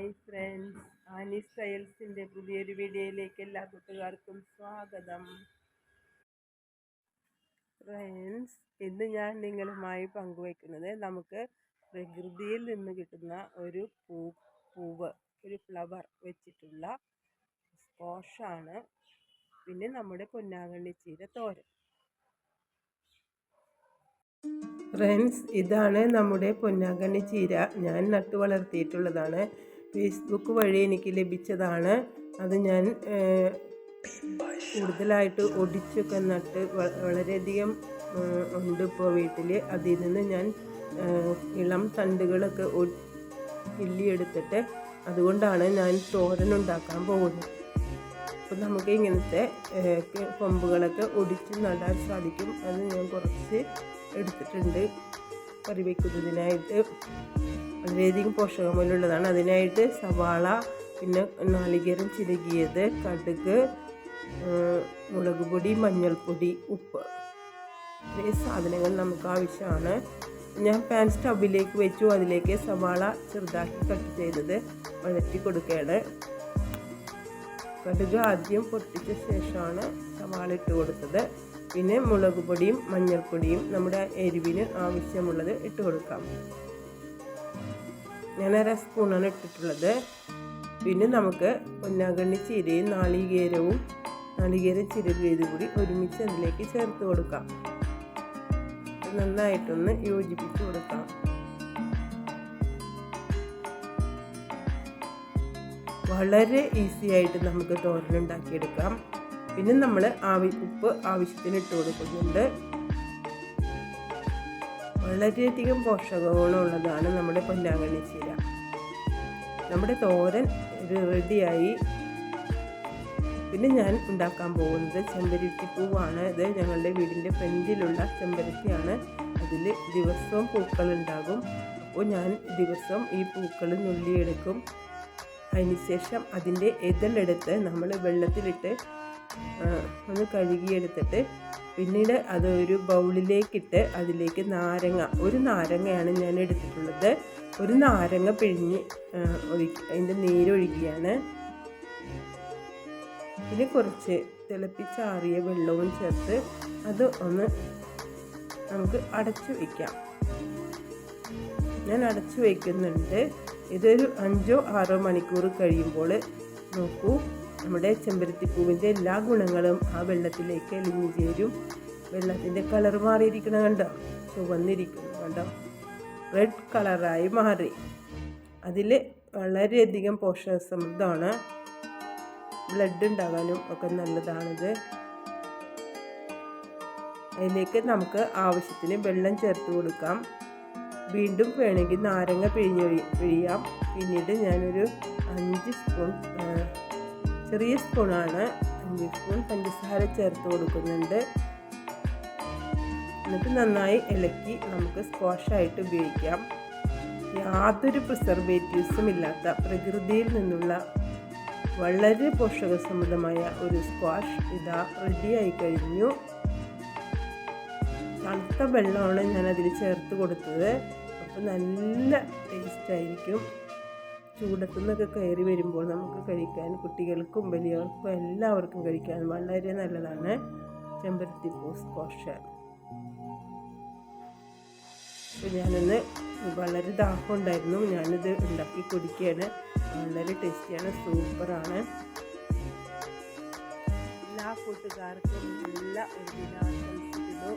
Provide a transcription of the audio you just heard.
Hi friends Annie സ്റ്റൈൽസിന്റെ പുതിയൊരു വീഡിയോയിലേക്ക് എല്ലാ കൂട്ടുകാർക്കും സ്വാഗതം. ഫ്രണ്ട്സ് ഇന്ന് ഞാൻ നിങ്ങളുമായി പങ്കുവയ്ക്കുന്നത് നമുക്ക് പ്രകൃതിയിൽ നിന്ന് കിട്ടുന്ന ഒരു പൂ പൂവ് ഒരു ഫ്ലവർ വെച്ചിട്ടുള്ള സ്കോഷാണ് പിന്നെ നമ്മുടെ പൊന്നാങ്കണ്ണി ചീര തോരൻ. ഫ്രണ്ട്സ് ഇതാണ് നമ്മുടെ പൊന്നാങ്കണ്ണി ചീര. ഞാൻ നട്ടു വളർത്തിയിട്ടുള്ളതാണ്. ഫേസ്ബുക്ക് വഴി എനിക്ക് ലഭിച്ചതാണ്. അത് ഞാൻ കൂടുതലായിട്ട് ഒടിച്ചൊക്കെ നട്ട് വളരെയധികം ഉണ്ട് ഇപ്പോൾ വീട്ടിൽ അതിൽ നിന്ന് ഞാൻ ഇളം തണ്ടുകളൊക്കെ കിള്ളിയെടുത്തിട്ട് അതുകൊണ്ടാണ് ഞാൻ തോരൻ ഉണ്ടാക്കാൻ പോകുന്നത്. അപ്പം നമുക്ക് ഇങ്ങനത്തെ കൊമ്പുകളൊക്കെ ഒടിച്ച് നടാൻ സാധിക്കും. അത് ഞാൻ കുറച്ച് എടുത്തിട്ടുണ്ട്. കറി വയ്ക്കുന്നതിനായിട്ട്. വളരെയധികം പോഷകമൂല്യമുള്ളതാണ് അതിനായിട്ട് സവാള പിന്നെ നാളികേരം ചിരകിയത് കടുക് മുളക് പൊടി മഞ്ഞൾപ്പൊടി ഉപ്പ്. ഇത്രയും സാധനങ്ങൾ നമുക്ക് ആവശ്യമാണ്. ഞാൻ പാൻ സ്റ്റവിലേക്ക് വെച്ചു. അതിലേക്ക് സവാള ചെറുതാക്കി കട്ട് ചെയ്തത് വഴറ്റി കൊടുക്കുകയാണ്. കടുക് ആദ്യം പൊട്ടിച്ച ശേഷമാണ് സവാള ഇട്ട് കൊടുത്തത്. പിന്നെ മുളക് പൊടിയും മഞ്ഞൾപ്പൊടിയും നമ്മുടെ എരിവിന് ആവശ്യമുള്ളത് ഇട്ട് കൊടുക്കാം. ഞാൻ അര സ്പൂണാണ് ഇട്ടിട്ടുള്ളത്. പിന്നെ നമുക്ക് പൊന്നാങ്കണ്ണി ചീരയും നാളികേരവും നാളികേര ചിരകിയത് കൂടി ഒരുമിച്ച് അതിലേക്ക് ചേർത്ത് കൊടുക്കാം. നന്നായിട്ടൊന്ന് യോജിപ്പിച്ച് കൊടുക്കാം. വളരെ ഈസി ആയിട്ട് നമുക്ക് തോരൻ ഉണ്ടാക്കിയെടുക്കാം പിന്നെ നമ്മൾ ആവി ഉപ്പ് ആവശ്യത്തിന് ഇട്ട് കൊടുക്കുന്നുണ്ട്. വളരെയധികം പോഷകഗുണമുള്ളതാണ് നമ്മുടെ പൊന്നാങ്കണ്ണി ചീര. നമ്മുടെ തോരൻ റെഡിയായി. പിന്നെ ഞാൻ ഉണ്ടാക്കാൻ പോകുന്നത് ചെമ്പരത്തി പൂവാണ്. ഇത് ഞങ്ങളുടെ വീടിന്റെ ഫ്രണ്ടിലുള്ള ചെമ്പരത്തിയാണ്. അതിൽ ദിവസവും പൂക്കൾ ഉണ്ടാകും അപ്പോൾ ഞാൻ ദിവസവും ഈ പൂക്കൾ നുള്ളിയെടുക്കും. അതിനുശേഷം അതിന്റെ എതലെടുത്ത് നമ്മൾ വെള്ളത്തിലിട്ട് ഒന്ന് കഴുകിയെടുത്തിട്ട് പിന്നീട് അത് ഒരു ബൗളിലേക്കിട്ട് അതിലേക്ക് നാരങ്ങ ഒരു നാരങ്ങയാണ് ഞാൻ എടുത്തിട്ടുള്ളത്. ഒരു നാരങ്ങ പിഴിഞ്ഞ് ഒഴിക്കുക ഒഴിക്ക അതിന്റെ നീരൊഴുകിയാണ് പിന്നെ കുറച്ച് തിളപ്പിച്ചാറിയ വെള്ളവും ചേർത്ത് അത് ഒന്ന് നമുക്ക് അടച്ചു വയ്ക്കാം ഞാൻ അടച്ചു വയ്ക്കുന്നുണ്ട് ഇതൊരു അഞ്ചോ ആറോ മണിക്കൂർ കഴിയുമ്പോൾ നോക്കൂ. നമ്മുടെ ചെമ്പരത്തിപ്പൂവിന്റെ എല്ലാ ഗുണങ്ങളും ആ വെള്ളത്തിലേക്ക് അലിഞ്ഞു ചേരും വെള്ളത്തിന്റെ കളർ മാറിയിരിക്കണം കണ്ടോ? ചുവന്നിരിക്കണം കണ്ടോ? റെഡ് കളറായി മാറി. അതിൽ വളരെയധികം പോഷക സമൃദ്ധമാണ്. ബ്ലഡ് ഉണ്ടാകാനും ഒക്കെ നല്ലതാണിത്. അതിലേക്ക് നമുക്ക് ആവശ്യത്തിന് വെള്ളം ചേർത്ത് കൊടുക്കാം. വീണ്ടും വേണമെങ്കിൽ നാരങ്ങ പിഴിഞ്ഞൊഴി പിഴിയാം. പിന്നീട് ഞാനൊരു അഞ്ച് സ്പൂൺ ചെറിയ സ്പൂണാണ്. അഞ്ച് സ്പൂൺ പഞ്ചസാര ചേർത്ത് കൊടുക്കുന്നുണ്ട്. എന്നിട്ട് നന്നായി ഇളക്കി നമുക്ക് സ്ക്വാഷായിട്ട് ഉപയോഗിക്കാം. യാതൊരു പ്രിസർവേറ്റീവ്സും ഇല്ലാത്ത പ്രകൃതിയിൽ നിന്നുള്ള വളരെ പോഷകസമൃദ്ധമായ ഒരു സ്ക്വാഷ് ഇതാ റെഡിയായി കഴിഞ്ഞു. തണുത്ത വെള്ളമാണ് ഞാൻ അതിൽ ചേർത്ത് കൊടുത്തത്. അപ്പോൾ നല്ല ടേസ്റ്റ് ആയിരിക്കും. ചൂടത്തു നിന്നൊക്കെ കയറി വരുമ്പോൾ നമുക്ക് കഴിക്കാൻ കുട്ടികൾക്കും വലിയവർക്കും എല്ലാവർക്കും കഴിക്കാൻ വളരെ നല്ലതാണ് ചെമ്പരത്തി പൂ കോഷ ഞാനൊന്ന് വളരെ ദാഹം ഉണ്ടായിരുന്നു. ഞാനിത് ഉണ്ടാക്കി കുടിക്കുകയാണ്. വളരെ ടേസ്റ്റിയാണ്. സൂപ്പറാണ്. എല്ലാ കൂട്ടുകാർക്കും നല്ല ഒരു ദിനാശംസിക്കുന്നു